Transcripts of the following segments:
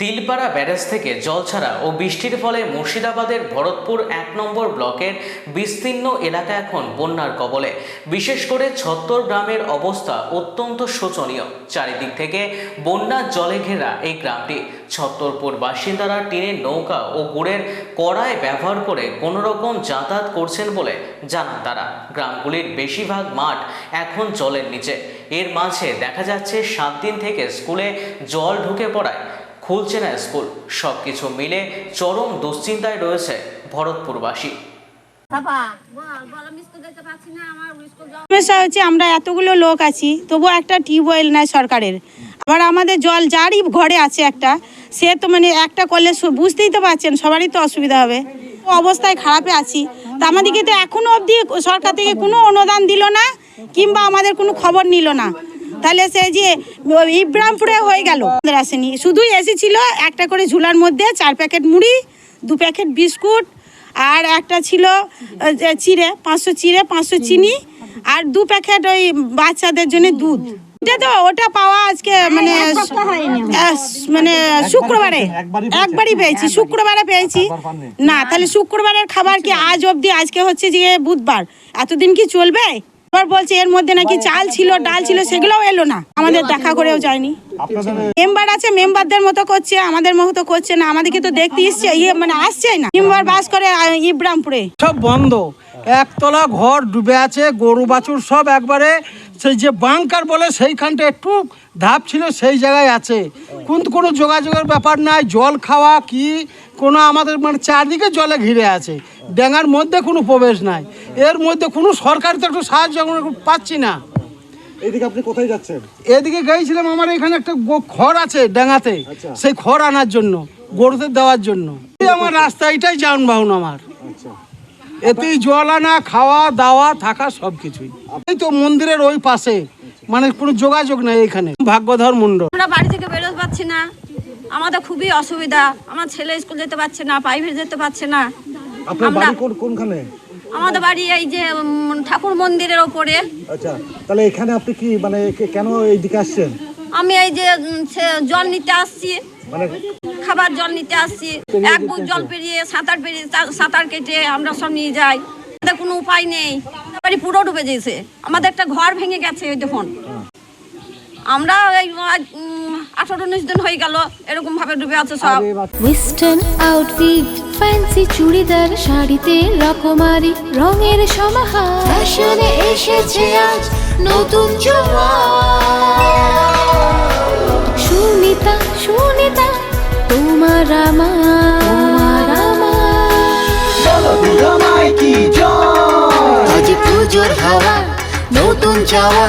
Tilpara barrage থেকে জল ছাড়া ও বৃষ্টির ফলে মুর্শিদাবাদের ভরতপুর এক নম্বর ব্লকের বিস্তীর্ণ এলাকা এখন বন্যার কবলে। বিশেষ করে ছত্তর গ্রামের অবস্থা অত্যন্ত শোচনীয়। চারিদিক থেকে বন্যার জলে ঘেরা এই গ্রামটি। ছত্তরপুর বাসিন্দারা টিনের নৌকা ও গুড়ের কড়ায় ব্যবহার করে কোনো রকম যাতায়াত করছেন বলে জানান তারা। গ্রামগুলির বেশিরভাগ মাঠ এখন জলের নিচে। এর মাঝে দেখা যাচ্ছে সাত দিন থেকে স্কুলে জল ঢুকে পড়ায়। খুলছে না স্কুল। সব কিছু মিলে চরম দুশ্চিন্তায় রয়েছে ভরতপুরবাসী। সমস্যা হচ্ছে আমরা এতগুলো লোক আছি তবুও একটা টিউবওয়েল নাই সরকারের। আবার আমাদের জল যারই ঘরে আছে একটা সে তো মানে একটা করলে বুঝতেই তো পারছেন সবারই তো অসুবিধা হবে। অবস্থায় খারাপে আছি। তা আমাদেরকে তো এখনও অবধি সরকার থেকে কোনো অনুদান দিল না কিংবা আমাদের কোনো খবর নিল না। তাহলে সে যে ইব্রামপুরে হয়ে গেল। আসেনি। শুধুই এসেছিল একটা করে ঝুলার মধ্যে চার প্যাকেট মুড়ি দু প্যাকেট বিস্কুট আর একটা ছিল চিড়ে পাঁচশো চিড়ে পাঁচশো চিনি আর দু প্যাকেট ওই বাচ্চাদের জন্য দুধ। এটা তো ওটা পাওয়া আজকে মানে মানে শুক্রবারে একবারই পেয়েছি। শুক্রবারে পেয়েছি। না তাহলে শুক্রবারের খাবার কি আজ অবধি আজকে হচ্ছে যে বুধবার। এতদিন কি চলবে? এবার বলছে এর মধ্যে নাকি চাল ছিল ডাল ছিল সেগুলোও এলো না। আমাদের দেখা করেও যায়নি। মেম্বার আছে মেম্বারদের মতো করছে আমাদের মতো করছে না। আমাদেরকে তো দেখতে ইচ্ছে ইয়ে মানে আসছে না। মেম্বার বাস করে ইব্রামপুরে। সব বন্ধ। একতলা ঘর ডুবে আছে গরু বাছুর সব একবারে সেই যে বাংকার বলে সেইখানটা একটু ধাপ ছিল সেই জায়গায় আছে। কিন্তু কোনো যোগাযোগের ব্যাপার নাই জল খাওয়া কি কোনো আমাদের মানে চারদিকে জলে ঘিরে আছে। ডেঙ্গার মধ্যে কোনো প্রবেশ নাই। এর মধ্যে কোনো সরকার তো একটু সাহায্য আমরা পাচ্ছি না। এদিকে আপনি কোথায় যাচ্ছেন? এদিকে গিয়েছিলাম আমার এখানে একটা খড় আছে ডেঙ্গাতে। সেই খড় আনার জন্য গরুদের দেওয়ার জন্য। আমার রাস্তা এটাই যানবাহন আমার। আচ্ছা এতেই জল আনা খাওয়া দাওয়া থাকা সব কিছুই এই তো মন্দিরের ওই পাশে। মানে কোনো যোগাযোগ নাই এখানে। ভাগ্যধর মুন্ড। আমরা বাড়ি থেকে বেরোতে পারছি না। আমাদের খুবই অসুবিধা। আমার ছেলে স্কুল যেতে পারছে না প্রাইভেট যেতে পারছে না। আপনার বাড়ি কোন কোনখানে? আমাদের বাড়ি এই যে ঠাকুর মন্দিরের ওপরে। আচ্ছা তাহলে এখানে আপনি কি মানে কেন এইদিকে আসছেন? আমি এই যে সে- জল নিতে আসছি। মানে খাবার জল নিতে আসছি। এক বুক জল পেরিয়ে সাঁতার পেরিয়ে সাঁতার কেটে আমরা সব নিয়ে যাই। আমাদের কোনো উপায় নেই। বাড়ি পুরো ডুবে গেছে। আমাদের একটা ঘর ভেঙে গেছে ওই দেখুন। আমরা এই আঠারো উনিশ দিন হয়ে গেল এরকম ভাবে ডুবে আছে সব। ওয়েস্টার্ন আউটফিট ফ্যান্সি চুড়িদার শাড়িতে রকমারি রঙের সমাহার। ফ্যাশনে এসেছে আজ নতুন সুনিতা পুজোর হাওয়া নতুন চাওয়া।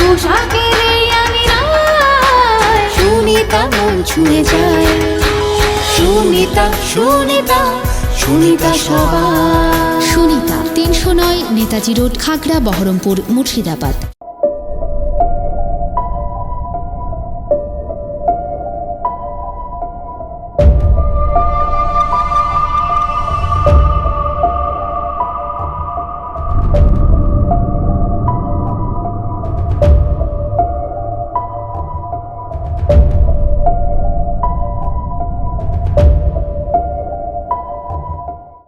পোশাকের এই আমিরায় সুনিতা মন ছুঁয়ে যায়। সুনিতা সুনিতা সুনিতা সবার। সুনিতা তিনশো নয় নেতাজি রোড খাগড়া বহরমপুর মুর্শিদাবাদ।